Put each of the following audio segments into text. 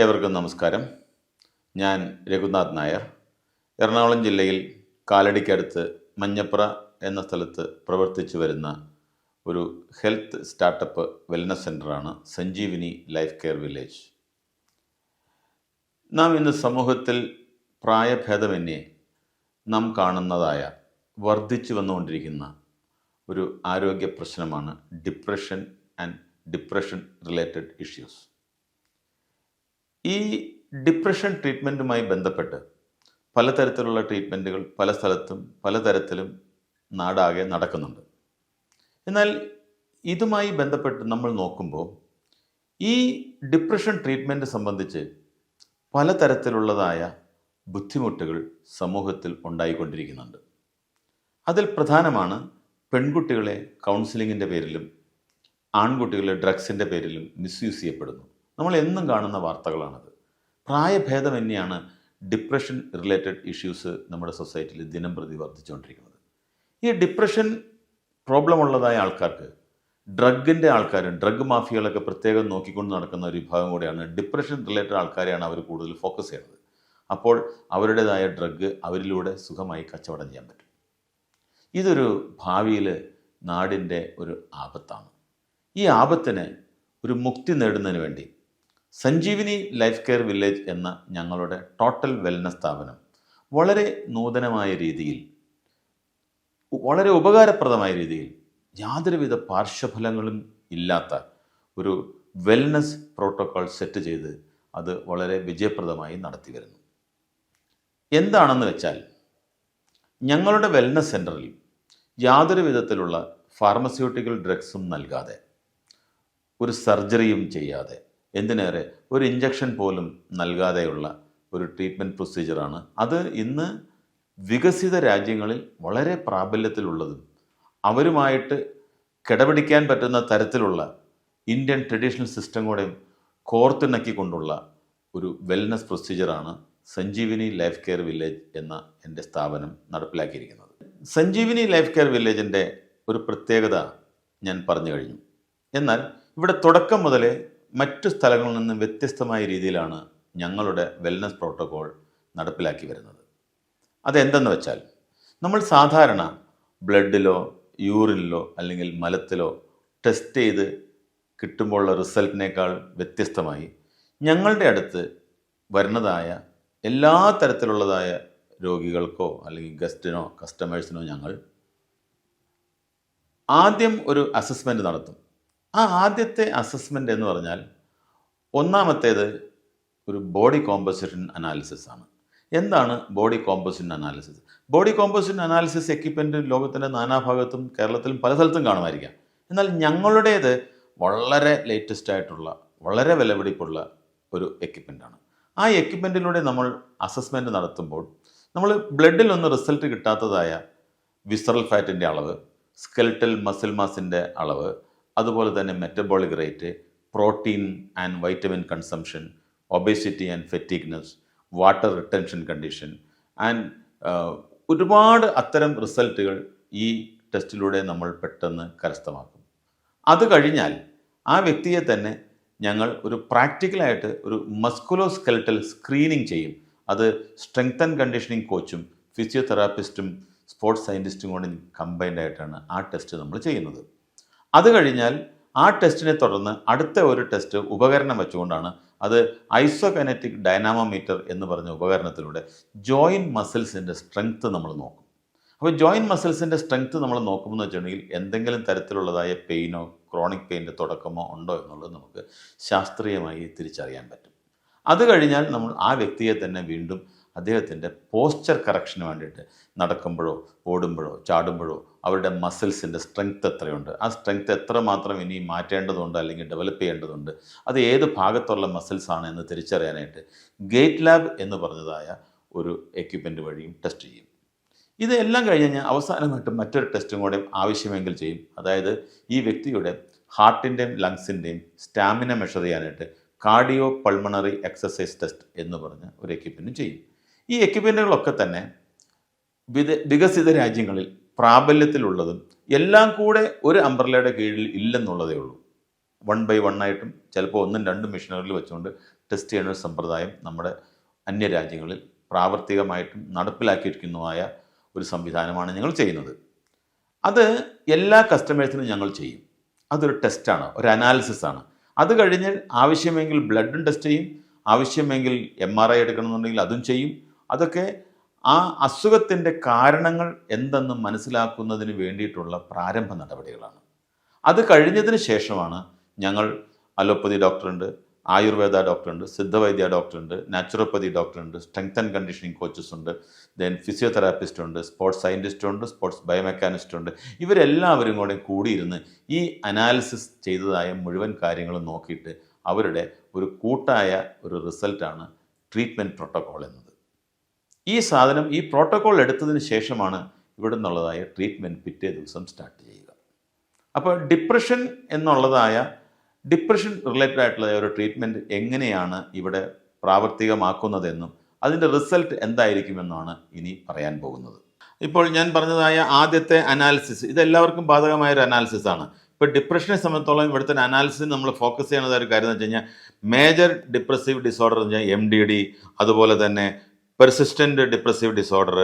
ഏവർക്കും നമസ്കാരം. ഞാൻ രഘുനാഥ് നായർ. എറണാകുളം ജില്ലയിൽ കാലടിക്കടുത്ത് മഞ്ഞപ്ര എന്ന സ്ഥലത്ത് പ്രവർത്തിച്ചു വരുന്ന ഒരു ഹെൽത്ത് സ്റ്റാർട്ടപ്പ് വെൽനസ് സെന്ററാണ് സഞ്ജീവിനി ലൈഫ് കെയർ വില്ലേജ്. നാം ഇന്ന് സമൂഹത്തിൽ പ്രായഭേദമന്യേ നാം കാണുന്നതായ വർദ്ധിച്ചു വന്നുകൊണ്ടിരിക്കുന്ന ഒരു ആരോഗ്യ പ്രശ്നമാണ് depression and depression related issues. ഈ ഡിപ്രഷൻ ട്രീറ്റ്മെന്റുമായി ബന്ധപ്പെട്ട് പലതരത്തിലുള്ള ട്രീറ്റ്മെന്റുകൾ പല സ്ഥലത്തും പലതരത്തിലും നാടാകെ നടക്കുന്നുണ്ട്. എന്നാൽ ഇതുമായി ബന്ധപ്പെട്ട് നമ്മൾ നോക്കുമ്പോൾ ഈ ഡിപ്രഷൻ ട്രീറ്റ്മെന്റ് സംബന്ധിച്ച് പലതരത്തിലുള്ളതായ ബുദ്ധിമുട്ടുകൾ സമൂഹത്തിൽ ഉണ്ടായിക്കൊണ്ടിരിക്കുന്നുണ്ട്. അതിൽ പ്രധാനമാണ് പെൺകുട്ടികളെ കൗൺസിലിങ്ങിന്റെ പേരിലും ആൺകുട്ടികളെ ഡ്രഗ്സിന്റെ പേരിലും മിസ്യൂസ് ചെയ്യപ്പെടുന്നു. നമ്മൾ എന്നും കാണുന്ന വാർത്തകളാണത്. പ്രായഭേദമന്യാണ് ഡിപ്രഷൻ റിലേറ്റഡ് ഇഷ്യൂസ് നമ്മുടെ സൊസൈറ്റിയിൽ ദിനം പ്രതി വർദ്ധിച്ചുകൊണ്ടിരിക്കുന്നത്. ഈ ഡിപ്രഷൻ പ്രോബ്ലം ഉള്ളതായ ആൾക്കാർക്ക് ഡ്രഗിന്റെ ആൾക്കാരും ഡ്രഗ് മാഫിയകളൊക്കെ പ്രത്യേകം നോക്കിക്കൊണ്ട് നടക്കുന്ന ഒരു വിഭാഗം കൂടിയാണ് ഡിപ്രഷൻ റിലേറ്റഡ് ആൾക്കാരെയാണ് അവർ കൂടുതൽ ഫോക്കസ് ചെയ്യുന്നത്. അപ്പോൾ അവരുടേതായ ഡ്രഗ് അവരിലൂടെ സുഖമായി കച്ചവടം ചെയ്യാൻ പറ്റും. ഇതൊരു ഭാവിയിൽ നാടിന്റെ ഒരു ആപത്താണ്. ഈ ആപത്തിന് ഒരു മുക്തി നേടുന്നതിന് വേണ്ടി സഞ്ജീവിനി ലൈഫ് കെയർ വില്ലേജ് എന്ന ഞങ്ങളുടെ ടോട്ടൽ വെൽനസ് സ്ഥാപനം വളരെ നൂതനമായ രീതിയിൽ വളരെ ഉപകാരപ്രദമായ രീതിയിൽ യാതൊരുവിധ പാർശ്വഫലങ്ങളും ഇല്ലാത്ത ഒരു വെൽനസ് പ്രോട്ടോക്കോൾ സെറ്റ് ചെയ്ത് അത് വളരെ വിജയപ്രദമായി നടത്തി വരുന്നു. എന്താണെന്ന് വെച്ചാൽ ഞങ്ങളുടെ വെൽനസ് സെന്ററിൽ യാതൊരു വിധത്തിലുള്ള ഫാർമസ്യൂട്ടിക്കൽ ഡ്രഗ്സും നൽകാതെ ഒരു സർജറിയും ചെയ്യാതെ എന്തിനേറെ? ഒരു ഇഞ്ചക്ഷൻ പോലും നൽകാതെയുള്ള ഒരു ട്രീറ്റ്മെന്റ് പ്രൊസീജിയറാണ് അത് ഇന്ന് വികസിത രാജ്യങ്ങളിൽ വളരെ പ്രാബല്യത്തിലുള്ളതും അവരുമായിട്ട് കിടപിടിക്കാൻ പറ്റുന്ന തരത്തിലുള്ള ഇന്ത്യൻ ട്രഡീഷണൽ സിസ്റ്റം കൂടെയും കോർത്തിണക്കിക്കൊണ്ടുള്ള ഒരു വെൽനസ് പ്രൊസീജിയറാണ് സഞ്ജീവിനി ലൈഫ് കെയർ വില്ലേജ് എന്ന എന്റെ സ്ഥാപനം നടപ്പിലാക്കിയിരിക്കുന്നത്. സഞ്ജീവിനി ലൈഫ് കെയർ വില്ലേജിന്റെ ഒരു പ്രത്യേകത ഞാൻ പറഞ്ഞു കഴിഞ്ഞു. എന്നാൽ ഇവിടെ തുടക്കം മുതലേ മറ്റു സ്ഥലങ്ങളിൽ നിന്നും വ്യത്യസ്തമായ രീതിയിലാണ് ഞങ്ങളുടെ വെൽനസ് പ്രോട്ടോകോൾ നടപ്പിലാക്കി വരുന്നത്. അതെന്തെന്ന് വെച്ചാൽ നമ്മൾ സാധാരണ ബ്ലഡിലോ യൂറിനിലോ അല്ലെങ്കിൽ മലത്തിലോ ടെസ്റ്റ് ചെയ്ത് കിട്ടുമ്പോഴുള്ള റിസൾട്ടിനേക്കാൾ വ്യത്യസ്തമായി ഞങ്ങളുടെ അടുത്ത് വരുന്നതായ എല്ലാ തരത്തിലുള്ളതായ രോഗികൾക്കോ അല്ലെങ്കിൽ ഗസ്റ്റിനോ കസ്റ്റമേഴ്സിനോ ഞങ്ങൾ ആദ്യം ഒരു അസസ്മെന്റ് നടത്തും. ആ ആദ്യത്തെ അസസ്മെന്റ് എന്ന് പറഞ്ഞാൽ ഒന്നാമത്തേത് ഒരു ബോഡി കോമ്പോസിഷൻ അനാലിസിസ് ആണ്. എന്താണ് body composition analysis body composition analysis equipment ലോകത്തിന്റെ നാനാഭാഗത്തും കേരളത്തിലും പല സ്ഥലത്തും കാണുമായിരിക്കാം. എന്നാൽ ഞങ്ങളുടേത് വളരെ ലേറ്റസ്റ്റ് ആയിട്ടുള്ള വളരെ വിലപിടിപ്പുള്ള ഒരു എക്യുപ്മെന്റാണ് ആ എക്യുപ്മെന്റിലൂടെ നമ്മൾ അസസ്മെന്റ് നടത്തുമ്പോൾ നമ്മൾ ബ്ലഡിൽ ഒന്ന് റിസൾട്ട് കിട്ടാത്തതായ വിസറൽ ഫാറ്റിന്റെ അളവ് സ്കെൽട്ടൽ മസിൽ മാസിന്റെ അളവ് അതുപോലെ തന്നെ metabolic rate protein and vitamin consumption obesity and fatigueness water retention condition and ഒരുപാട് അത്തരം റിസൾട്ടുകൾ ഈ ടെസ്റ്റിലൂടെ നമ്മൾ പെട്ടെന്ന് കരസ്ഥമാക്കും. അത് കഴിഞ്ഞാൽ ആ വ്യക്തിയെ തന്നെ ഞങ്ങൾ ഒരു പ്രാക്ടിക്കലായിട്ട് ഒരു മസ്കുലോ സ്കെൽട്ടൽ സ്ക്രീനിങ് ചെയ്യും. അത് സ്ട്രെങ്ത് ആൻഡ് കണ്ടീഷനിങ് കോച്ചും ഫിസിയോതെറാപ്പിസ്റ്റും സ്പോർട്സ് സയന്റിസ്റ്റും കൂടി കമ്പൈൻഡ് ആയിട്ടാണ് ആ ടെസ്റ്റ് നമ്മൾ ചെയ്യുന്നത്. അത് കഴിഞ്ഞാൽ ആ ടെസ്റ്റിനെ തുടർന്ന് അടുത്ത ഒരു ടെസ്റ്റ് ഉപകരണം വെച്ചുകൊണ്ടാണ് അത് ഐസോകനറ്റിക് ഡൈനാമോമീറ്റർ എന്ന് പറഞ്ഞ ഉപകരണത്തിലൂടെ ജോയിന്റ് മസിൽസിന്റെ സ്ട്രെങ്ത്ത് നമ്മൾ നോക്കും. അപ്പോൾ ജോയിന്റ് മസിൽസിന്റെ സ്ട്രെങ്ത്ത് നമ്മൾ നോക്കുമെന്ന് വെച്ചിട്ടുണ്ടെങ്കിൽ എന്തെങ്കിലും തരത്തിലുള്ളതായ പെയിനോ ക്രോണിക് പെയിന്റെ തുടക്കമോ ഉണ്ടോ എന്നുള്ളത് നമുക്ക് ശാസ്ത്രീയമായി തിരിച്ചറിയാൻ പറ്റും. അത് കഴിഞ്ഞാൽ നമ്മൾ ആ വ്യക്തിയെ തന്നെ വീണ്ടും അദ്ദേഹത്തിന്റെ പോസ്ചർ കറക്ഷന് വേണ്ടിയിട്ട് നടക്കുമ്പോഴോ ഓടുമ്പോഴോ ചാടുമ്പോഴോ അവരുടെ മസിൽസിന്റെ സ്ട്രെങ്ത് എത്രയുണ്ട്? ആ സ്ട്രെങ്ത് എത്ര മാത്രം ഇനി മാറ്റേണ്ടതുണ്ട് അല്ലെങ്കിൽ ഡെവലപ്പ് ചെയ്യേണ്ടതുണ്ട്? അത് ഏത് ഭാഗത്തുള്ള മസിൽസാണ് എന്ന് തിരിച്ചറിയാനായിട്ട് ഗേറ്റ് ലാബ് എന്ന് പറഞ്ഞതായ ഒരു എക്യുപ്മെന്റ് വഴിയും ടെസ്റ്റ് ചെയ്യും. ഇതെല്ലാം കഴിഞ്ഞ് കഴിഞ്ഞാൽ അവസാനമായിട്ട് മറ്റൊരു ടെസ്റ്റും കൂടെ ആവശ്യമെങ്കിൽ ചെയ്യും. അതായത് ഈ വ്യക്തിയുടെ ഹാർട്ടിന്റെയും ലങ്സിന്റെയും സ്റ്റാമിന മെഷർ ചെയ്യാനായിട്ട് കാർഡിയോ പൾമണറി എക്സസൈസ് ടെസ്റ്റ് എന്ന് പറഞ്ഞ ഒരു എക്യുപ്മെന്റും ചെയ്യും. ഈ എക്യുപ്മെന്റുകളൊക്കെ തന്നെ വികസിത രാജ്യങ്ങളിൽ പ്രാബല്യത്തിലുള്ളതും എല്ലാം കൂടെ ഒരു അംബ്രലയുടെ കീഴിൽ ഇല്ലെന്നുള്ളതേ ഉള്ളൂ. വൺ ബൈ വൺ ആയിട്ടും ചിലപ്പോൾ ഒന്നും രണ്ടും മിഷനറിൽ വെച്ചുകൊണ്ട് ടെസ്റ്റ് ചെയ്യുന്ന ഒരു സമ്പ്രദായം നമ്മുടെ അന്യരാജ്യങ്ങളിൽ പ്രാവർത്തികമായിട്ടും നടപ്പിലാക്കിയിരിക്കുന്നതുമായ ഒരു സംവിധാനമാണ് ഞങ്ങൾ ചെയ്യുന്നത്. അത് എല്ലാ കസ്റ്റമേഴ്സിനും ഞങ്ങൾ ചെയ്യും. അതൊരു ടെസ്റ്റാണ് ഒരു അനാലിസിസ് ആണ്. അത് കഴിഞ്ഞ് ആവശ്യമെങ്കിൽ ബ്ലഡും ടെസ്റ്റ് ചെയ്യും ആവശ്യമെങ്കിൽ എം ആർ ഐ എടുക്കണമെന്നുണ്ടെങ്കിൽ അതും ചെയ്യും അതൊക്കെ ആ അസുഖത്തിന്റെ കാരണങ്ങൾ എന്തെന്ന് മനസ്സിലാക്കുന്നതിന് വേണ്ടിയിട്ടുള്ള പ്രാരംഭ നടപടികളാണ്. അത് കഴിഞ്ഞതിന് ശേഷമാണ് ഞങ്ങൾ അലോപ്പതി ഡോക്ടറുണ്ട് ആയുർവേദ ഡോക്ടറുണ്ട് സിദ്ധവൈദ്യ ഡോക്ടറുണ്ട് നാച്ചുറോപ്പതി ഡോക്ടറുണ്ട് സ്ട്രെങ്ത് ആൻഡ് കണ്ടീഷനിങ് കോച്ചസ് ഉണ്ട് ദെൻ ഫിസിയോതെറാപ്പിസ്റ്റ് ഉണ്ട് സ്പോർട്സ് സയന്റിസ്റ്റ് ഉണ്ട് സ്പോർട്സ് ബയോമെക്കാനിസ്റ്റ് ഉണ്ട്. ഇവരെല്ലാവരും കൂടെ കൂടിയിരുന്ന് ഈ അനാലിസിസ് ചെയ്തതായ മുഴുവൻ കാര്യങ്ങളും നോക്കിയിട്ട് അവരുടെ ഒരു കൂട്ടായ ഒരു റിസൾട്ടാണ് ട്രീറ്റ്മെന്റ് പ്രോട്ടോക്കോൾ എന്നത്. ഈ സാധനം ഈ പ്രോട്ടോക്കോൾ എടുത്തതിന് ശേഷമാണ് ഇവിടെ നിന്നുള്ളതായ ട്രീറ്റ്മെന്റ് പിറ്റേ ദിവസം സ്റ്റാർട്ട് ചെയ്യുക. അപ്പോൾ ഡിപ്രഷൻ എന്നുള്ളതായ ഡിപ്രഷൻ റിലേറ്റഡ് ആയിട്ടുള്ള ഒരു ട്രീറ്റ്മെന്റ് എങ്ങനെയാണ് ഇവിടെ പ്രാവർത്തികമാക്കുന്നതെന്നും അതിന്റെ റിസൾട്ട് എന്തായിരിക്കുമെന്നാണ് ഇനി പറയാൻ പോകുന്നത്. ഇപ്പോൾ ഞാൻ പറഞ്ഞതായ ആദ്യത്തെ അനാലിസിസ് ഇതെല്ലാവർക്കും ബാധകമായ ഒരു അനാലിസിസ് ആണ്. ഇപ്പോൾ ഡിപ്രഷനെ സംബന്ധിച്ചോളം ഇവിടുത്തെ അനാലിസിസ് നമ്മൾ ഫോക്കസ് ചെയ്യുന്നത് ഒരു കാര്യം എന്ന് വെച്ച് കഴിഞ്ഞാൽ മേജർ ഡിപ്രസീവ് ഡിസോർഡർ എന്ന് വെച്ചാൽ എം ഡി ഡി അതുപോലെ തന്നെ persistent depressive disorder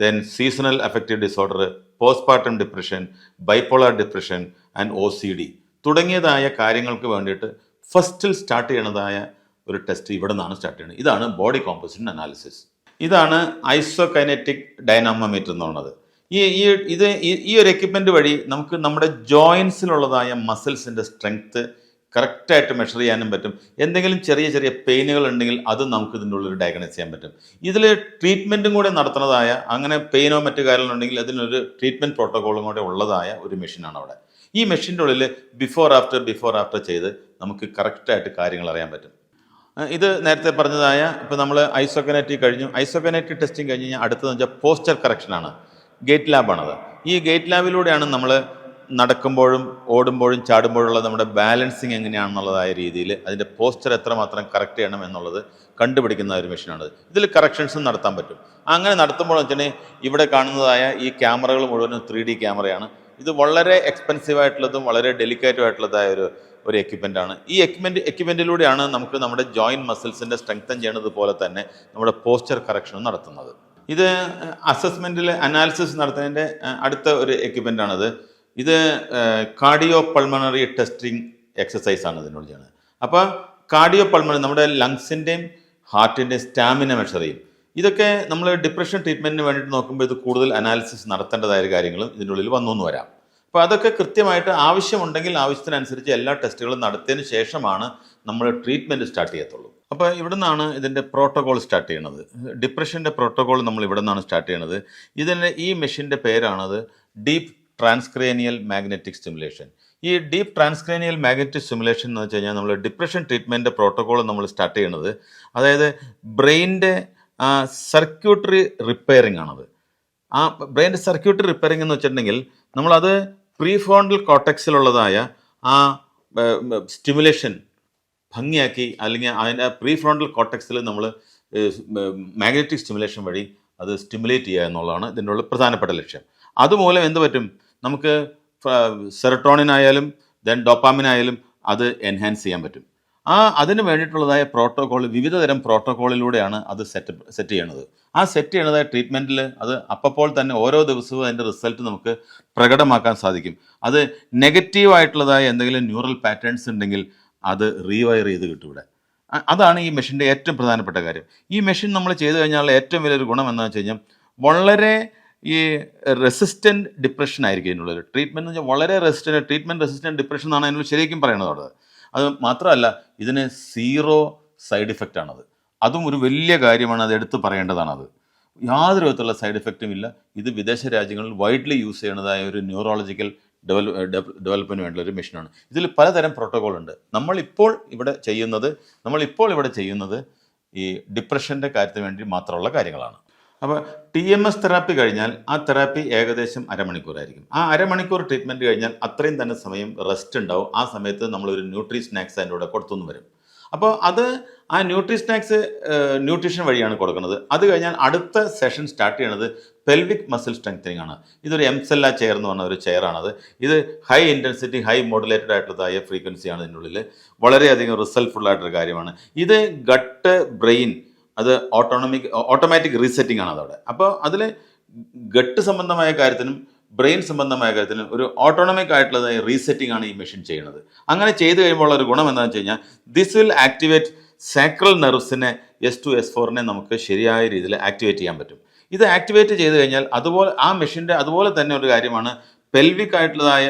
then seasonal affective disorder postpartum depression bipolar depression and O C D തുടങ്ങിയതായ കാര്യങ്ങൾക്ക് വേണ്ടിയിട്ട് ഫസ്റ്റിൽ സ്റ്റാർട്ട് ചെയ്യണതായ ഒരു ടെസ്റ്റ് ഇവിടെ നിന്നാണ് സ്റ്റാർട്ട് ചെയ്യുന്നത് ഇതാണ് ബോഡി കോമ്പോസിഷൻ അനാലിസിസ് ഇതാണ് ഐസോകൈനറ്റിക് ഡൈനാമോമീറ്റർ എന്ന് പറയുന്നത്. ഈ ഈ ഇത് ഈ ഒരു എക്യുപ്മെന്റ് വഴി നമുക്ക് നമ്മുടെ ജോയിൻസിലുള്ളതായ മസിൽസിന്റെ സ്ട്രെങ്ത്ത് കറക്റ്റായിട്ട് മെഷർ ചെയ്യാനും പറ്റും. എന്തെങ്കിലും ചെറിയ ചെറിയ പെയിനുകൾ ഉണ്ടെങ്കിൽ അത് നമുക്ക് ഇതിന്റെ ഉള്ളിൽ ഡയഗ്നോസ് ചെയ്യാൻ പറ്റും. ഇതിൽ ട്രീറ്റ്മെന്റും കൂടെ നടത്തുന്നതായ അങ്ങനെ പെയിനോ മറ്റു കാര്യങ്ങളുണ്ടെങ്കിൽ അതിനൊരു ട്രീറ്റ്മെന്റ് പ്രോട്ടോക്കോളും കൂടെ ഉള്ളതായ ഒരു മെഷീനാണ് അവിടെ. ഈ മെഷീന്റെ ഉള്ളിൽ ബിഫോർ ആഫ്റ്റർ ബിഫോർ ആഫ്റ്റർ ചെയ്ത് നമുക്ക് കറക്റ്റായിട്ട് കാര്യങ്ങൾ അറിയാൻ പറ്റും. ഇത് നേരത്തെ പറഞ്ഞതായ ഇപ്പോൾ നമ്മൾ ഐസോക്കനറ്റി കഴിഞ്ഞു. ഐസോക്കനറ്റി ടെസ്റ്റിംഗ് കഴിഞ്ഞ് കഴിഞ്ഞാൽ അടുത്തതെന്ന് വെച്ചാൽ പോസ്റ്റർ കറക്ഷനാണ് ഗേറ്റ് ലാബാണത് ഈ ഗേറ്റ് ലാബിലൂടെയാണ് നമ്മൾ നടക്കുമ്പോഴും ഓടുമ്പോഴും ചാടുമ്പോഴുള്ള നമ്മുടെ ബാലൻസിങ് എങ്ങനെയാണെന്നുള്ളതായ രീതിയിൽ അതിന്റെ പോസ്റ്റർ എത്രമാത്രം കറക്റ്റ് ചെയ്യണം എന്നുള്ളത് കണ്ടുപിടിക്കുന്ന ഒരു മെഷീനാണ് ഇതിൽ കറക്ഷൻസും നടത്താൻ പറ്റും. അങ്ങനെ നടത്തുമ്പോൾ വെച്ചിട്ടുണ്ടെങ്കിൽ ഇവിടെ കാണുന്നതായ ഈ ക്യാമറകൾ മുഴുവനും ത്രീ ഡി ക്യാമറയാണ്. ഇത് വളരെ എക്സ്പെൻസീവ് ആയിട്ടുള്ളതും വളരെ ഡെലിക്കേറ്റ് ആയിട്ടുള്ളതായ ഒരു ഒരു എക്യുപ്മെന്റ് ആണ്. ഈ എക്യുപ്മെന്റ് എക്യുപ്മെന്റിലൂടെയാണ് നമുക്ക് നമ്മുടെ ജോയിന്റ് മസിൽസിന്റെ സ്ട്രെങ്തൻ ചെയ്യണത് പോലെ തന്നെ നമ്മുടെ പോസ്റ്റർ കറക്ഷനും നടത്തുന്നത്. ഇത് അസസ്മെന്റിൽ അനാലിസിസ് നടത്തുന്നതിന്റെ അടുത്ത ഒരു എക്യുപ്മെന്റ് ആണത്. ഇത് കാർഡിയോ പൾമണറി ടെസ്റ്റിംഗ് എക്സസൈസ് ആണ് ഇതിനോട് ചെയ്യുന്നത് അപ്പോൾ കാർഡിയോ പൾമണറി നമ്മുടെ ലങ്സിന്റെയും ഹാർട്ടിന്റെയും സ്റ്റാമിന മെഷർ ചെയ്യും. ഇതൊക്കെ നമ്മൾ ഡിപ്രഷൻ ട്രീറ്റ്മെന്റിന് വേണ്ടിയിട്ട് നോക്കുമ്പോൾ ഇത് കൂടുതൽ അനാലിസിസ് നടത്തേണ്ടതായ കാര്യങ്ങളും ഇതിന്റെ ഉള്ളിൽ വന്നു വരാം. അപ്പോൾ അതൊക്കെ കൃത്യമായിട്ട് ആവശ്യമുണ്ടെങ്കിൽ ആവശ്യത്തിനനുസരിച്ച് എല്ലാ ടെസ്റ്റുകളും നടത്തിയതിന് ശേഷമാണ് നമ്മൾ ട്രീറ്റ്മെന്റ് സ്റ്റാർട്ട് ചെയ്യത്തുള്ളൂ. അപ്പോൾ ഇവിടെ നിന്നാണ് ഇതിന്റെ പ്രോട്ടോകോൾ സ്റ്റാർട്ട് ചെയ്യണത്. ഡിപ്രഷന്റെ പ്രോട്ടോകോൾ നമ്മൾ ഇവിടെ നിന്നാണ് സ്റ്റാർട്ട് ചെയ്യണത്. ഇതിന്റെ ഈ മെഷീന്റെ പേരാണത് ഡീപ്പ് ട്രാൻസ്ക്രേനിയൽ മാഗ്നറ്റിക് സ്റ്റിമുലേഷൻ. ഈ ഡീപ്പ് ട്രാൻസ്ക്രേനിയൽ മാഗ്നറ്റിക് സ്റ്റിമുലേഷൻ എന്ന് വെച്ച് കഴിഞ്ഞാൽ നമ്മൾ ഡിപ്രഷൻ ട്രീറ്റ്മെന്റ് പ്രോട്ടോകോൾ നമ്മൾ സ്റ്റാർട്ട് ചെയ്യുന്നത്. അതായത് ബ്രെയിന്റെ സർക്യൂട്ടറി റിപ്പയറിംഗ് ആണത്. ആ ബ്രെയിന്റെ സർക്യൂട്ടറി റിപ്പയറിംഗ് എന്ന് വെച്ചിട്ടുണ്ടെങ്കിൽ നമ്മളത് പ്രീ ഫോണ്ടൽ കോട്ടക്സിലുള്ളതായ ആ സ്റ്റിമുലേഷൻ ഭംഗിയാക്കി അല്ലെങ്കിൽ അതിന്റെ പ്രീ ഫ്രോണ്ടൽ കോട്ടക്സിൽ നമ്മൾ മാഗ്നറ്റിക് സ്റ്റിമുലേഷൻ വഴി അത് സ്റ്റിമുലേറ്റ് ചെയ്യുക എന്നുള്ളതാണ് ഇതിന്റെ ഉള്ള പ്രധാനപ്പെട്ട ലക്ഷ്യം. അതുമൂലം എന്ത് പറ്റും? നമുക്ക് സെറട്ടോണിൻ ആയാലും ദെൻ ഡോപ്പാമിൻ ആയാലും അത് എൻഹാൻസ് ചെയ്യാൻ പറ്റും. ആ അതിന് വേണ്ടിയിട്ടുള്ളതായ പ്രോട്ടോകോൾ വിവിധ തരം പ്രോട്ടോകോളിലൂടെയാണ് അത് സെറ്റ് സെറ്റ് ചെയ്യണത്. ആ സെറ്റ് ചെയ്യണതായ ട്രീറ്റ്മെന്റിൽ അത് അപ്പോൾ തന്നെ ഓരോ ദിവസവും അതിന്റെ റിസൾട്ട് നമുക്ക് പ്രകടമാക്കാൻ സാധിക്കും. അത് നെഗറ്റീവ് ആയിട്ടുള്ളതായ എന്തെങ്കിലും ന്യൂറൽ പാറ്റേൺസ് ഉണ്ടെങ്കിൽ അത് റീവയർ ചെയ്ത് കിട്ടും ഇവിടെ. അതാണ് ഈ മെഷീന്റെ ഏറ്റവും പ്രധാനപ്പെട്ട കാര്യം. ഈ മെഷീൻ നമ്മൾ ചെയ്തു കഴിഞ്ഞാൽ ഏറ്റവും വലിയൊരു ഗുണം എന്താണെന്ന് വെച്ച് കഴിഞ്ഞാൽ വളരെ ഈ റെസിസ്റ്റന്റ് ഡിപ്രഷൻ ആയിരിക്കും ഇതിനുള്ളത് ട്രീറ്റ്മെന്റ് എന്ന് വെച്ചാൽ വളരെ റെസിസ്റ്റന്റ് ട്രീറ്റ്മെന്റ് റെസിസ്റ്റന്റ് ഡിപ്രഷൻ എന്നാണ് അതിനുള്ള ശരിക്കും പറയുന്നത് അത് മാത്രമല്ല ഇതിന് സീറോ സൈഡ് ഇഫക്റ്റ് ആണത്. അതും ഒരു വലിയ കാര്യമാണ് അത് എടുത്ത് പറയേണ്ടതാണത്. യാതൊരു വിധത്തിലുള്ള സൈഡ് ഇഫക്റ്റും ഇല്ല. ഇത് വിദേശ രാജ്യങ്ങളിൽ വൈഡ്ലി യൂസ് ചെയ്യുന്നതായ ഒരു ന്യൂറോളജിക്കൽ ഡെവലപ്പ് ഡെവലപ്പിന് വേണ്ടിയുള്ള ഒരു മെഷീനാണ് ഇതിൽ പലതരം പ്രോട്ടോകോൾ ഉണ്ട്. നമ്മളിപ്പോൾ ഇവിടെ ചെയ്യുന്നത് നമ്മളിപ്പോൾ ഇവിടെ ചെയ്യുന്നത് ഈ ഡിപ്രഷന്റെ കാര്യത്തിന് വേണ്ടി മാത്രമുള്ള കാര്യങ്ങളാണ്. അപ്പോൾ ടി എം എസ് തെറാപ്പി കഴിഞ്ഞാൽ ആ തെറാപ്പി ഏകദേശം അരമണിക്കൂറായിരിക്കും. ആ അരമണിക്കൂർ ട്രീറ്റ്മെന്റ് കഴിഞ്ഞാൽ അത്രയും തന്നെ സമയം റെസ്റ്റ് ഉണ്ടാവും. ആ സമയത്ത് നമ്മളൊരു ന്യൂട്രി സ്നാക്സ് അതിന്റെ കൂടെ കൊടുത്തുനിന്ന് വരും. അപ്പോൾ അത് ആ ന്യൂട്രി സ്നാക്സ് ന്യൂട്രീഷൻ വഴിയാണ് കൊടുക്കുന്നത്. അത് കഴിഞ്ഞാൽ അടുത്ത സെഷൻ സ്റ്റാർട്ട് ചെയ്യണത് പെൽവിക് മസിൽ സ്ട്രെങ്തനിങ് ആണ്. ഇതൊരു എംസെല്ല ചെയർ എന്ന് പറഞ്ഞ ഒരു ചെയറാണത് ഇത് ഹൈ ഇന്റൻസിറ്റി ഹൈ മോഡുലേറ്റഡ് ആയിട്ടുള്ളതായ ഫ്രീക്വൻസിയാണ് ഇതിന്റെ ഉള്ളിൽ വളരെയധികം റിസൾട്ട്ഫുൾ ആയിട്ടൊരു കാര്യമാണ്. ഇത് ഗട്ട് ബ്രെയിൻ അത് ഓട്ടോണമിക് ഓട്ടോമാറ്റിക് റീസെറ്റിംഗ് ആണ് അതവിടെ. അപ്പോൾ അതിൽ ഗട്ട് സംബന്ധമായ കാര്യത്തിനും ബ്രെയിൻ സംബന്ധമായ കാര്യത്തിനും ഒരു ഓട്ടോണമിക് ആയിട്ടുള്ള റീസെറ്റിംഗ് ആണ് ഈ മെഷീൻ ചെയ്യുന്നത്. അങ്ങനെ ചെയ്തു കഴിയുമ്പോൾ ഒരു ഗുണം എന്താണെന്ന് വെച്ച് കഴിഞ്ഞാൽ ദിസ് വിൽ ആക്ടിവേറ്റ് സാക്രൽ നെർവ്സിനെ എസ് ടു എസ് ഫോറിനെ നമുക്ക് ശരിയായ രീതിയിൽ ആക്ടിവേറ്റ് ചെയ്യാൻ പറ്റും. ഇത് ആക്ടിവേറ്റ് ചെയ്ത് കഴിഞ്ഞാൽ അതുപോലെ ആ മെഷീന്റെ അതുപോലെ തന്നെ ഒരു കാര്യമാണ് പെൽവിക് ആയിട്ടുള്ളതായ